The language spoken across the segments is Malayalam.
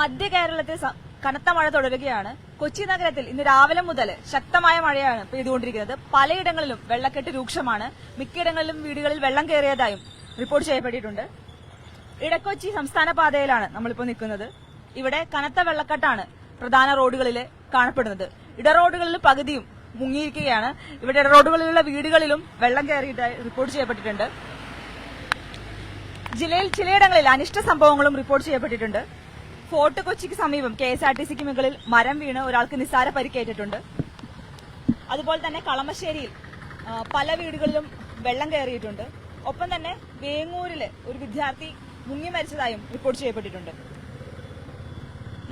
മധ്യ കേരളത്തിൽ കനത്ത മഴ തുടരുകയാണ്. കൊച്ചി നഗരത്തിൽ ഇന്ന് രാവിലെ മുതൽ ശക്തമായ മഴയാണ് പെയ്തുകൊണ്ടിരിക്കുന്നത്. പലയിടങ്ങളിലും വെള്ളക്കെട്ട് രൂക്ഷമാണ്. മിക്കയിടങ്ങളിലും വീടുകളിൽ വെള്ളം കയറിയതായും റിപ്പോർട്ട് ചെയ്യപ്പെട്ടിട്ടുണ്ട്. ഇടക്കൊച്ചി സംസ്ഥാന പാതയിലാണ് നമ്മളിപ്പോൾ നിൽക്കുന്നത്. ഇവിടെ കനത്ത വെള്ളക്കെട്ടാണ് പ്രധാന റോഡുകളിൽ കാണപ്പെടുന്നത്. ഇടറോഡുകളിൽ പകുതിയും മുങ്ങിയിരിക്കുകയാണ്. ഇവിടെ ഇടറോഡുകളിലുള്ള വീടുകളിലും വെള്ളം കയറിയതായി റിപ്പോർട്ട് ചെയ്യപ്പെട്ടിട്ടുണ്ട്. ജില്ലയിൽ ചിലയിടങ്ങളിൽ അനിഷ്ട സംഭവങ്ങളും റിപ്പോർട്ട് ചെയ്യപ്പെട്ടിട്ടുണ്ട്. ഫോർട്ട് കൊച്ചിക്ക് സമീപം കെ എസ് ആർ ടി സിക്ക് മുകളിൽ മരം വീണ് ഒരാൾക്ക് നിസ്സാര പരിക്കേറ്റിട്ടുണ്ട്. അതുപോലെ തന്നെ കളമശ്ശേരിയിൽ പല വീടുകളിലും വെള്ളം കയറിയിട്ടുണ്ട്. ഒപ്പം തന്നെ വേങ്ങൂരിൽ ഒരു വിദ്യാർത്ഥി മുങ്ങി മരിച്ചതായും റിപ്പോർട്ട് ചെയ്യപ്പെട്ടിട്ടുണ്ട്.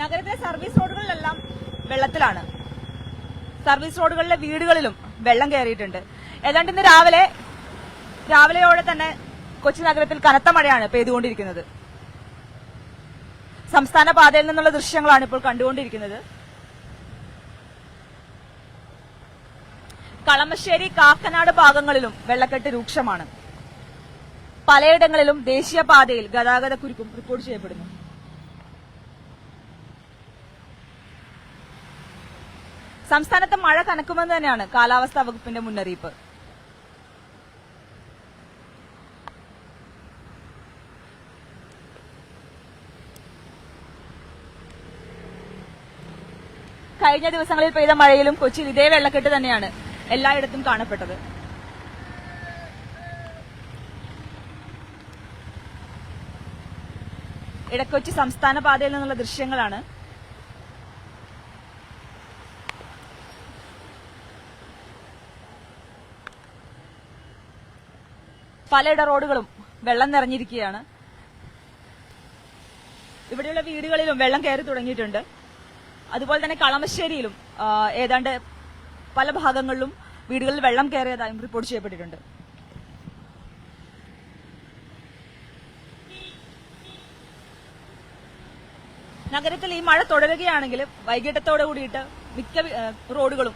നഗരത്തിലെ സർവീസ് റോഡുകളിലെല്ലാം വെള്ളത്തിലാണ്. സർവീസ് റോഡുകളിലെ വീടുകളിലും വെള്ളം കയറിയിട്ടുണ്ട്. ഏതാണ്ട് ഇന്ന് രാവിലെ രാവിലെയോടെ തന്നെ കൊച്ചി നഗരത്തിൽ കനത്ത മഴയാണ് പെയ്തുകൊണ്ടിരിക്കുന്നത്. സംസ്ഥാന പാതയിൽ നിന്നുള്ള ദൃശ്യങ്ങളാണ് ഇപ്പോൾ കണ്ടുകൊണ്ടിരിക്കുന്നത്. കളമശ്ശേരി കാക്കനാട് ഭാഗങ്ങളിലും വെള്ളക്കെട്ട് രൂക്ഷമാണ്. പലയിടങ്ങളിലും ദേശീയപാതയിൽ ഗതാഗത കുരുക്കും റിപ്പോർട്ട് ചെയ്യപ്പെടുന്നു. സംസ്ഥാനത്ത് മഴ കനക്കുമെന്ന് തന്നെയാണ് കാലാവസ്ഥാ വകുപ്പിന്റെ മുന്നറിയിപ്പ്. കഴിഞ്ഞ ദിവസങ്ങളിൽ പെയ്ത മഴയിലും കൊച്ചിയിൽ ഇതേ വെള്ളക്കെട്ട് തന്നെയാണ് എല്ലായിടത്തും കാണപ്പെട്ടത്. ഇടക്കൊച്ചി സംസ്ഥാന പാതയിൽ നിന്നുള്ള ദൃശ്യങ്ങളാണ്. പലയിട റോഡുകളും വെള്ളം നിറഞ്ഞിരിക്കുകയാണ്. ഇവിടെയുള്ള വീടുകളിലും വെള്ളം കയറി തുടങ്ങിയിട്ടുണ്ട്. അതുപോലെ തന്നെ കളമശ്ശേരിയിലും ഏതാണ്ട് പല ഭാഗങ്ങളിലും വീടുകളിൽ വെള്ളം കയറിയതായും റിപ്പോർട്ട് ചെയ്യപ്പെട്ടിട്ടുണ്ട്. നഗരത്തിൽ ഈ മഴ തുടരുകയാണെങ്കിൽ വൈകിട്ടത്തോടു കൂടിയിട്ട് മിക്ക റോഡുകളും